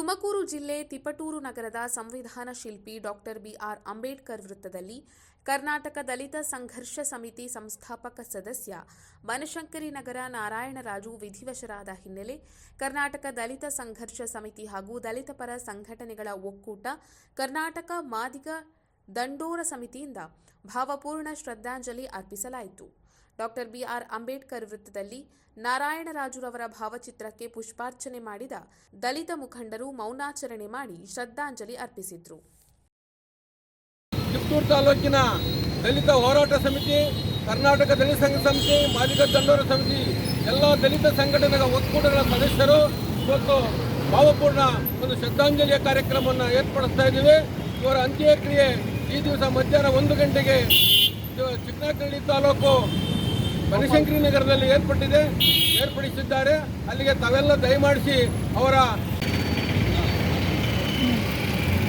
ತುಮಕೂರು ಜಿಲ್ಲೆ ತಿಪಟೂರು ನಗರದ ಸಂವಿಧಾನ ಶಿಲ್ಪಿ ಡಾಕ್ಟರ್ ಬಿಆರ್ ಅಂಬೇಡ್ಕರ್ ವೃತ್ತದಲ್ಲಿ ಕರ್ನಾಟಕ ದಲಿತ ಸಂಘರ್ಷ ಸಮಿತಿ ಸಂಸ್ಥಾಪಕ ಸದಸ್ಯ ಬನಶಂಕರಿ ನಗರ ನಾರಾಯಣರಾಜು ವಿಧಿವಶರಾದ ಹಿನ್ನೆಲೆ ಕರ್ನಾಟಕ ದಲಿತ ಸಂಘರ್ಷ ಸಮಿತಿ ಹಾಗೂ ದಲಿತ ಪರ ಸಂಘಟನೆಗಳ ಒಕ್ಕೂಟ ಕರ್ನಾಟಕ ಮಾದಿಗ ದಂಡೋರ ಸಮಿತಿಯಿಂದ ಭಾವಪೂರ್ಣ ಶ್ರದ್ಧಾಂಜಲಿ ಅರ್ಪಿಸಲಾಯಿತು. ಡಾಕ್ಟರ್ ಬಿಆರ್ ಅಂಬೇಡ್ಕರ್ ವೃತ್ತದಲ್ಲಿ ನಾರಾಯಣರಾಜುರವರ ಭಾವಚಿತ್ರಕ್ಕೆ ಪುಷ್ಪಾರ್ಚನೆ ಮಾಡಿದ ದಲಿತ ಮುಖಂಡರು ಮೌನಾಚರಣೆ ಮಾಡಿ ಶ್ರದ್ಧಾಂಜಲಿ ಅರ್ಪಿಸಿದ್ರು. ಚಿತ್ತೂರು ತಾಲೂಕಿನ ದಲಿತ ಹೋರಾಟ ಸಮಿತಿ, ಕರ್ನಾಟಕ ದಲಿತ ಸಂಘ ಸಮಿತಿ, ಮಾದಿಗ ದಂಡೋರ ಸಮಿತಿ, ಎಲ್ಲ ದಲಿತ ಸಂಘಟನೆಗಳ ಒಕ್ಕೂಟಗಳ ಸದಸ್ಯರು ಇವತ್ತು ಭಾವಪೂರ್ಣ ಒಂದು ಶ್ರದ್ಧಾಂಜಲಿಯ ಕಾರ್ಯಕ್ರಮವನ್ನು ಏರ್ಪಡಿಸ್ತಾ ಇದ್ದೀವಿ. ಇವರ ಅಂತ್ಯಕ್ರಿಯೆ ಈ ದಿವಸ ಮಧ್ಯಾಹ್ನ ಒಂದು ಗಂಟೆಗೆ ಚಿಕ್ಕನಕಳ್ಳಿ ತಾಲೂಕು ಬನಶಂಕರಿ ನಗರದಲ್ಲಿ ಏರ್ಪಟ್ಟಿದೆ ಏರ್ಪಡಿಸಿದ್ದಾರೆ. ಅಲ್ಲಿಗೆ ತಾವೆಲ್ಲ ದಯಮಾಡಿಸಿ ಅವರ